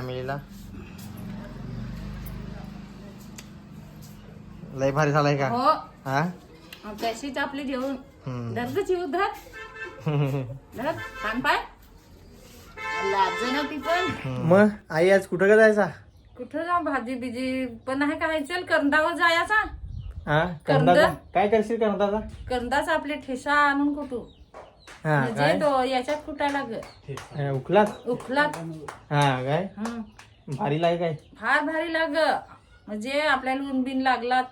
फॅमिलीला लय भारी झालाय का? हो. हा? तशीच आपली जेवण. हम्म. येऊ धर. धर. कान पाय. लाज ना ती पण मग आई आज कुठं का जायचा? कुठं जा भाजी बिजी. पण आहे काय चल करंदावर जायचा. हा? कंद? कंदाचा काय करशील कंदाचा करंदाचा आपले ठेसा आणून कुठू? हा म्हणजे काय? याच्यात कुटायला ग हा, उकलात उखलात? हा काय? हं. भारी लाय काय? फार भारी लाग म्हणजे आपल्याला ऊन बिन लागलात.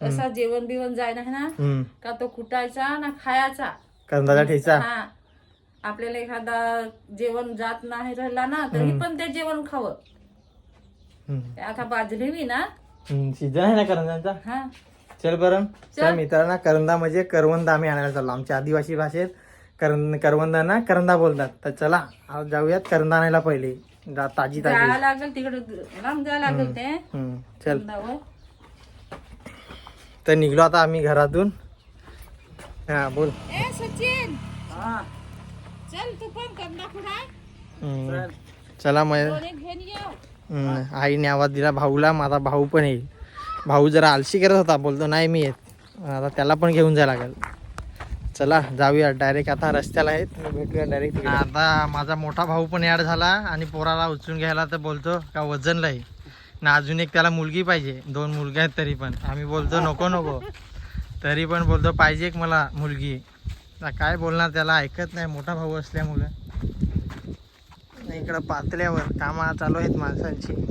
असा जेवण बिवण जाय ना. ना हम्म. का तो कुटायचा ना खायचा. कंदाचा ठेचा. हा. आपल्याला एखादा जेवण जात नाही राहिला ना तरी पण ते जेवण खावं. हम्म. आता बाजरी मी ना. हम्म, आहे ना करंदाचा? हा. चल बरं. चल. मित्रांना करंदा म्हणजे करवंद आम्ही आणायला चाललो. आमच्या आदिवासी भाषेत करंद करवंदांना करंदा बोलतात. तर चला आज जाऊयात करंदा आणायला पहिले. जा- ताजी ताजी. लागेल तिकडे लांब जायला लागेल ते. हम्म, चल. तर निघलो आता आम्ही घरातून. हा बोल. ए सचिन. चल तू पण कंदा खुडाय हम्म. चला. मग. कोणी घेऊन येऊ हम्म, आईने आवाज दिला भाऊला माझा भाऊ पण येईल. भाऊ जरा आलशी करत होता बोलतो नाही मी येत. आता त्याला पण घेऊन जायला लागेल. चला जाऊया. डायरेक्ट आता रस्त्याला आहेत. भेटूया डायरेक्ट आता माझा मोठा भाऊ पण ॲड झाला आणि पोराला उचलून घ्यायला तर बोलतो का वजनला आहे. ना अजून एक त्याला मुलगी पाहिजे. दोन मुलगे आहेत तरी पण. आम्ही बोलतो नको नको. तरी पण बोलतो पाहिजे एक मला मुलगी. काय बोलणार त्याला ऐकत नाही. मोठा भाऊ असल्यामुळं. इकडं पातळ्यावर कामं चालू आहेत माणसांची.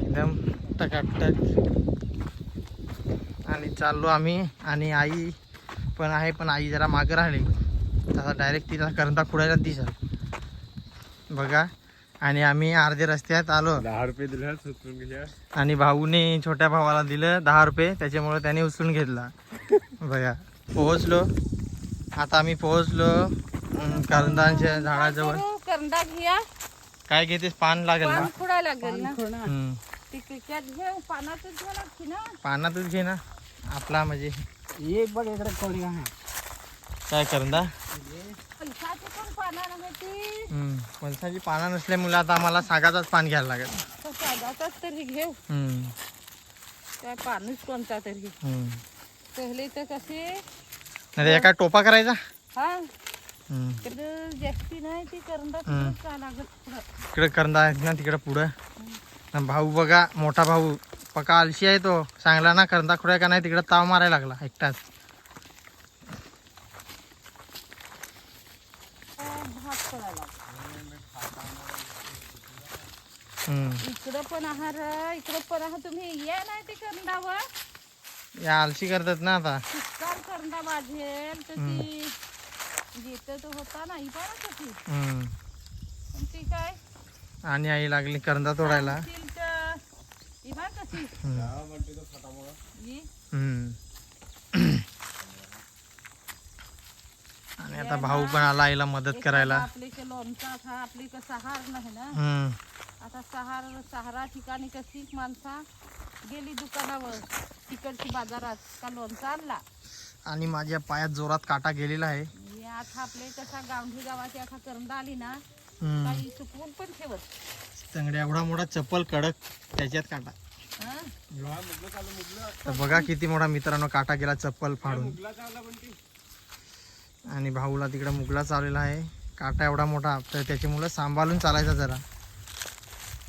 एकदम टकाटक. आणि चाललो आम्ही आणि आई पण आहे पण आई जरा मागं राहिली. आता डायरेक्ट तिला करंदा खुडायला दिसत बघा. आणि आम्ही अर्धे रस्त्यात आलो. दहा रुपये दिले आणि भाऊने छोट्या भावाला दिलं दहा रुपये त्याच्यामुळे त्याने उचलून घेतला. बघा. पोहोचलो. आता आम्ही पोहोचलो करंदांच्या झाडाजवळ. करू, करंदा घ्या. काय घेतेस? पान लागेल खुडायला ना. पानातच घे ना. आपला म्हणजे ये बघ इकडे कोणी आहे काय करंदा हम्म. फणसाची पानं नसल्यामुळे आता आम्हाला सागाचाच पान घ्यायला लागेल तर साधाचाच तरी घेऊ हम्म. काय पानच कोणता तरी हम्म. पहिले तर कसे नाही तर एका टोपा करायचा हा हम्म. तिकडं जास्ती नाही ती करंदा हम्म. का लागत पुढं. तिकडे करंदा आहेत ना तिकडे पुढं आणि भाऊ बघा मोठा भाऊ पका आलशी आहे तो. सांगला ना करंदा खुडाय का नाही तिकडे ताव मारायला लागला एकटाच. इकडं पण आहार इकडं पण आहार तुम्ही या नाही ते करंदावर? या आलशी करतात ना आता. करंदा बाजेल तर ती घेत तो होता नाही हम्म. पण ती काय? आणि आई लागली करंदा तोडायला तील तर ती बघ कशी हम्म. ही हम्म. आणि आता भाऊ पण आला आईला मदत करायला आपले के लोणचा था आपली सहार नाही ना. आता सहार सहारा ठिकाणी कशी माणसा गेली दुकानावर तिकडची बाजारात का लोणचा आणला आणि माझ्या पायात जोरात काटा गेलेला आहे हे आता आपले कसा गावठी गावाची आता करंदा आली ना. काही सुकवून पण ठेवत चांगल्या एवढा मोठा चप्पल कडक त्याच्यात काटा हा? तर बघा किती मोठा मित्रांनो काटा गेला चप्पल फाडून. आणि भाऊला तिकडे मुगला चाललेला आहे. काटा एवढा मोठा तर त्याच्यामुळे सांभाळून चालायचा जरा.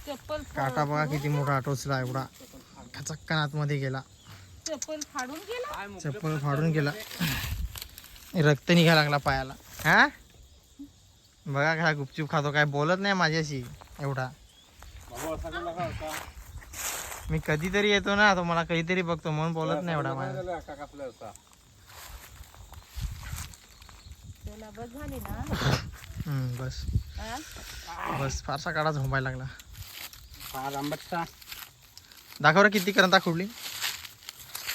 चप्पल काटा बघा किती मोठा टोचला एवढा. खचक्कन आतमध्ये गेला. चप्पल फाडून गेला? चप्पल फाडून गेला. रक्त निघायला लागला पायाला. हा? बघा काय गुपचूप खातो काय बोलत नाही माझ्याशी एवढा. मी कधीतरी येतो ना तो मला कधीतरी बघतो म्हणून बोलत नाही एवढा त्याला बस झाली ना. हम्म, बस? बस फारसा काढा झोंबायला लागला. फार आंबटचा. दाखव रे किती करंदा खुडली.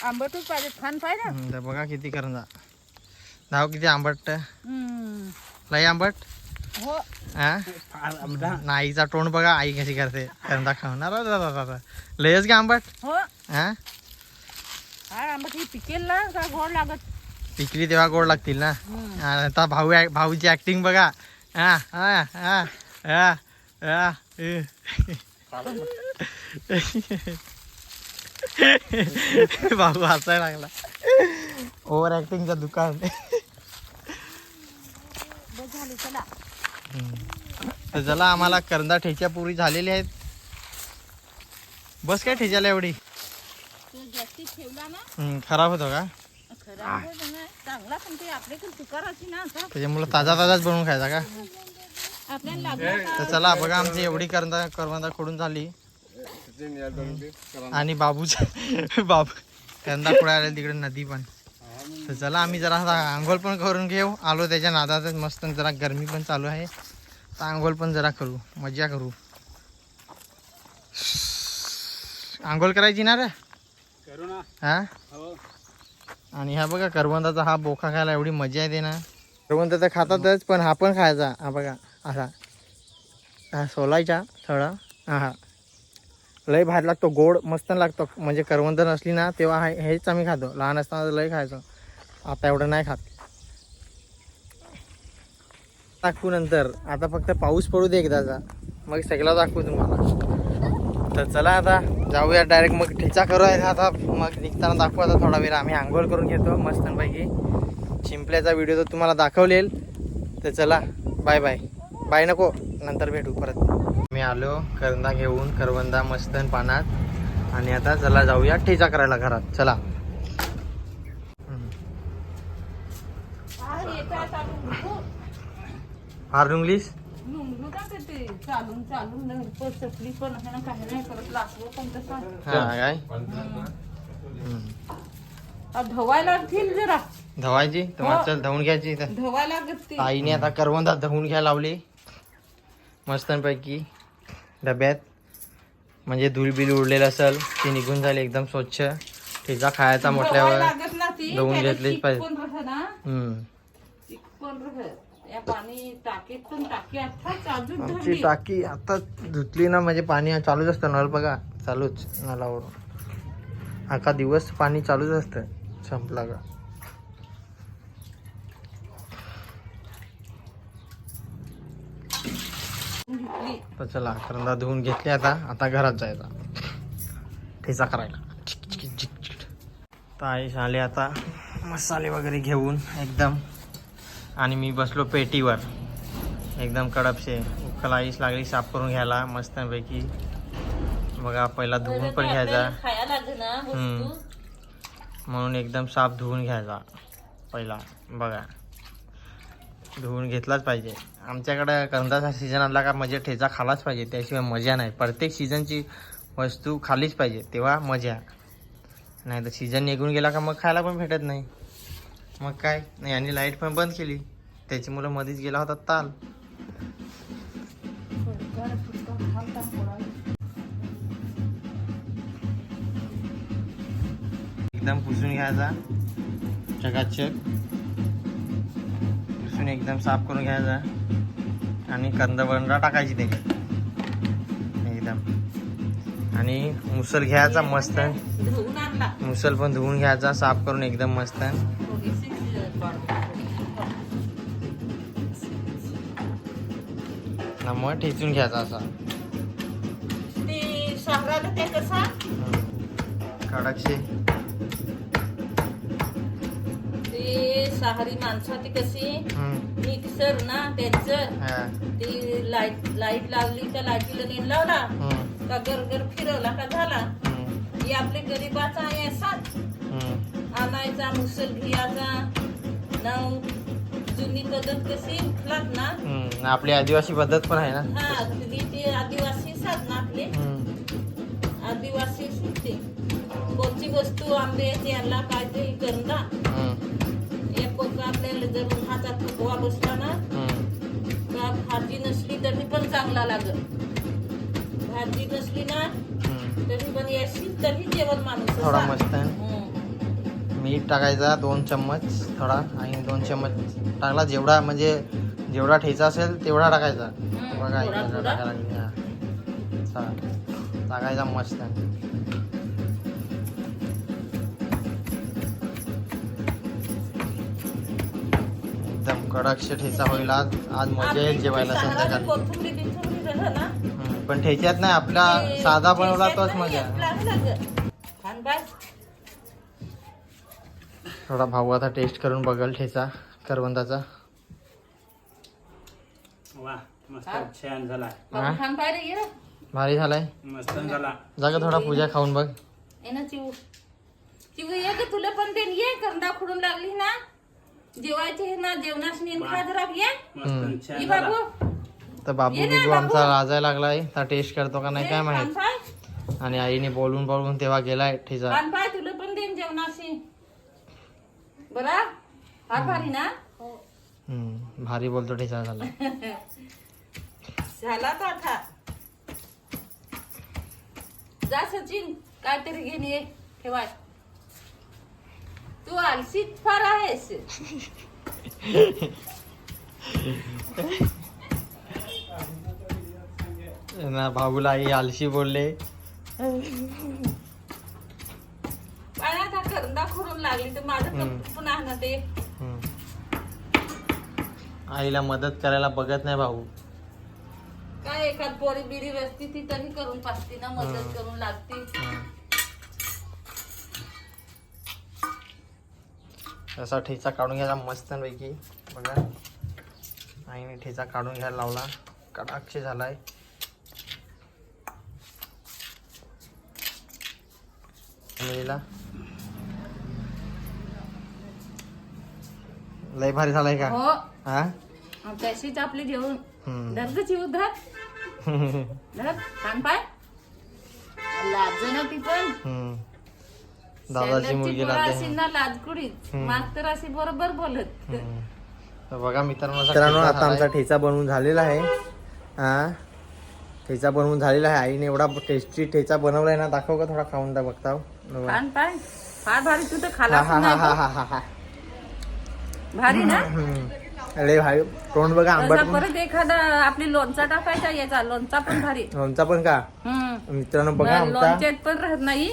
आंबटच पाहिजे छान पाहिजे. हम्म, तर बघा किती करंदा दाव किती आंबट. हम्म. लय आंबट. हो. आईचा तोंड बघा आई कशी करते. करंदा खाऊन. लयच का आंबट हो पिकेल ना का गोड लागत. पिकली तेव्हा गोड लागतील ना? आता भाऊ भाऊची ऍक्टिंग बघा. हा हा हा हा. बाबू हसायला लागला. ओव्हर ऍक्टिंगचं दुकान. तर चला आम्हाला करंदा ठेच्या पुरी झालेली आहेत. बस काय ठेच्याला एवढी? तू जास्तीत ठेवला ना? हम्म, खराब होतो का? खराब होत नाही. चांगला पण ते आपल्याकडे तुकाराची ना आता त्याच्यामुळे ताजा ताजाच बनवून खायचा का? तर चला बघा आमची एवढी करंदा करवंदा खोडून झाली. आणि बाबूच बाबू करंदा खोडायला तिकडे नदी पण. तर चला आम्ही जरा आंघोळ पण करून घेऊ. आलो त्याच्या नादातच मस्त जरा गरमी पण चालू आहे. आंघोळ पण जरा करू मजा करू. आंघोळ करायची ना रे? करू ना. हा? हो. आणि हा बघा करवंदाचा हा बोखा खायला एवढी मजा येते ना. करवंद तर खातातच पण हा पण खायचा. हा बघा असा. हा सोलायचा थोडा. हा. हा लय भारी लागतो गोड मस्त लागतो. म्हणजे करवंद नसली ना तेव्हा हा- हेच आम्ही खातो. लहान असताना लय खायचो. आता एवढं नाही खात. दाखवू नंतर. आता फक्त पाऊस पडू दे एकदाचा. मग सगळं दाखवू तुम्हाला. तर चला आता जाऊया डायरेक्ट मग ठेचा करूया. आता मग निघताना दाखवू आता थोडा वेळ. आम्ही आंघोळ करून घेतो मस्तपैकी. शिंपल्याचा व्हिडिओ तर तुम्हाला दाखवलेल. तर चला बाय बाय बाय नको नंतर भेटू परत. मी आलो करंदा घेऊन करवंदा मस्तन पानात. आणि आता चला जाऊया ठेचा करायला घरात. चला हम्म. हा, येतं चालून. फार रुंगलीस मुंगलू का ते ते? चालून चालून न- चपली पण आहे ना काही नाही करत. लासलो पण तसा हा काय? हम्म. आ, धवायला लागतील जरा. धवायची? तर चल धवून घ्यायची धवायला आईने आता करवंदा धुवून घ्यायला लावली. मस्तपैकी डब्यात. म्हणजे धूळ बिल उडलेलं असेल ते निघून झाले एकदम स्वच्छ. ठेचा खायचा धवायला म्हटल्यावर लागत ना ती. धुवून त्याला घेतलीच चिक पाहिजे. पण राहत ना हम्म. चिक पण राहत या पाणी टाकी आताच अजून आमची टाकी आता धुतली ना म्हणजे पाणी चालूच असतं नळ बघा चालूच नळावरून. अख्खा दिवस पाणी चालूच असतं संपला का? तर चला करंदा धुवून घेतली आता आता घरात जायचा. ठेचा करायला. चिक, चिक, चिक, चिक. तर आईश आले आता मसाले वगैरे घेऊन एकदम. आणि मी बसलो पेटीवर. एकदम कडपशे उकल आईश लागली साफ करून घ्यायला मस्तपैकी. बघा पहिला धुवून पण घ्यायचा. म्हणून एकदम साफ धुवून घ्यायचा पहिला. बघा. धुवून घेतलाच पाहिजे. आमच्याकडं कंदाचा सीझन आला का म्हणजे ठेचा खालाच पाहिजे. त्याशिवाय मजा नाही. प्रत्येक सीझनची वस्तू खालीच पाहिजे. तेव्हा मजा. नाही तर सीझन निघून गेला का मग खायला पण भेटत नाही. मग काय? नाही आणि लाइट पण बंद केली. त्याच्यामुळं मध्येच गेला होता ताल. एकदम पुसून घ्यायचा चकाचक पुसून एकदम साफ करून घ्यायचा आणि कंद बंडा टाकायची त्याच्यात एकदम. आणि मुसल घ्यायचा मस्त. मुसल पण धुवून घ्यायचा साफ करून एकदम मस्त. मग ठेचून घ्यायचा असा ते शहराला ते कसा ते सहारी माणसं ती कशी. मिक्सर ना त्यांचं. ती लाइट लाइट लावली त्या लाईटीला नेट लावला. का गरगर फिरवला का झाला. ही आपली गरीबाचा आहे असाच. आणायचा मुसल घ्यायचा नऊ जुनी पद्धत कशी उठलात ना हम्म. आपली आदिवासी पद्धत पण आहे ना हा ती ती आदिवासी साध ना आपले हम्म. आदिवासी सुटते कोणची वस्तू आंब्याची यांना काय ते करना हम्म. एक कोणतं आपल्याला जर हातात थकवा बसला ना हम्म. का भाजी नसली तरी पण चांगला लागत भाजी नसली ना हम्म. तरी पण याशी तरी जेवण माणूस थोडा असा. मस्त आहे. हम्म. मीठ टाकायचा दोन चम्मच थोडा आणि दोन चम्मच टाकला. जेवढा म्हणजे जेवढा ठेचा असेल तेवढा टाकायचा. बघा. टाकायला टाकायचा मस्त. एकदम कडकशे ठेचा होईल आज. आज मजा येईल जेवायला संध्याकाळी. पण ठेच्यात नाही आपला साधा बनवला तोच मजा. थोडा भाऊ आता टेस्ट करून बघल ठेचा करवंदाचा. वा मस्त छान झाला. हा? छान बाय रे ये. भारी झालाय. मस्त झाला. जा का थोडा पूजा खाऊन बघ. ये ना चिऊ. चिऊ ये ग तुला पण देन ये करंदा खुडून लागली ना. जेवायचे हे ना जेवणास नेन खा जरा ये. हम्म. मस्त ये छान झाला. बाबू तर बाबू ये ना, बिबू बाबू. आमचा लाजायला लागलाय. तर टेस्ट करतो का नाही काय माहीत. पाय. आणि आईने बोलून बोलून तेव्हा गेलाय ठेचा. पाय तुला पण देन जेवणाशी बरा? फार भारी ना? हम्म, भारी बोलतो ठेचा झाला. झाला तो आता. जा सचिन काहीतरी घेऊन ये. ठेवाय तू आलसीत फार आहेस. ना भाऊला आई आलशी बोलले. लागली तर माझं पुन्हा ना ते. आईला मदत करायला बघत नाही भाऊ. काय एखाद पोरी बिरी रस्ती ती तरी करून पाचती ना मदत करून लागते. असा ठेचा काढून घ्यायचा मस्त पैकी बघा. आईने ठेचा काढून घ्यायला लावला. कडाक्षी झालाय. मुलीला. लय भारी झालाय का? हो. हा? तशीच आपली घेऊन हम्म. धर चिव धर धर छान पाय. लाज ना ती पण. हम्म. दादाची शेजारची मुलगी पोरं लागते अशी ना लाजकुडीत. मास्तर अशी बरोबर बोलत. तर बघा मित्रांनो मित्रांनो आता आमचा ठेचा बनवून झालेला आहे. हा? ठेचा बनवून झालेला आहे. आईने एवढा टेस्टी ठेचा बनवलाय ना दाखव का थोडा खाऊन दा बघता पाय. फार भारी तू तर खाला हा हा हा हा हा हा. भारी ना. अरे भाई तोंड बघा आंबट. परत एखादा आपली लोणचा टाकायचा याचा लोणचा पण भारी. लोणचा पण का? हम्म. मित्रांनो बघा आमचा. लोणच्यात पण राहत नाही.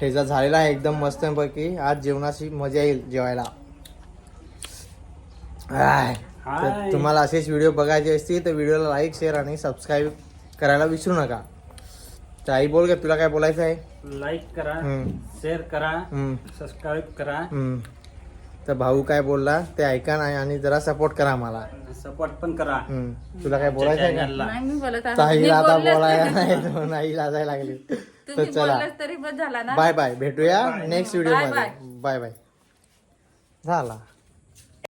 ठेचा झालेला आहे एकदम मस्त पैकी. आज जेवणाची मजा येईल जेवायला. आय. तर हाय. तुम्हाला असेच व्हिडिओ बघायचे असतील तर व्हिडिओला लाईक शेअर आणि सबस्क्राईब करायला विसरू नका. तर आई बोल का तुला काय बोलायचं आहे? लाईक करा हम्म, शेअर करा हम्म, सबस्क्राईब करा. हम्म. तर भाऊ काय बोलला? ते ऐका नाही आणि जरा सपोर्ट करा मला सपोर्ट पण करा. हम्म. तुला काय बोलायचं आहे का? नाही मी बोलत आहे. ताईला मी आता बोललेच बोलायला नाही. नाही तो नाही लाजायला लागली. तर तुम्ही चला. बोललाच तरी बस झाला ना. Bye bye. भेटूया नेक्स्ट व्हिडिओमध्ये. Bye bye. झाला.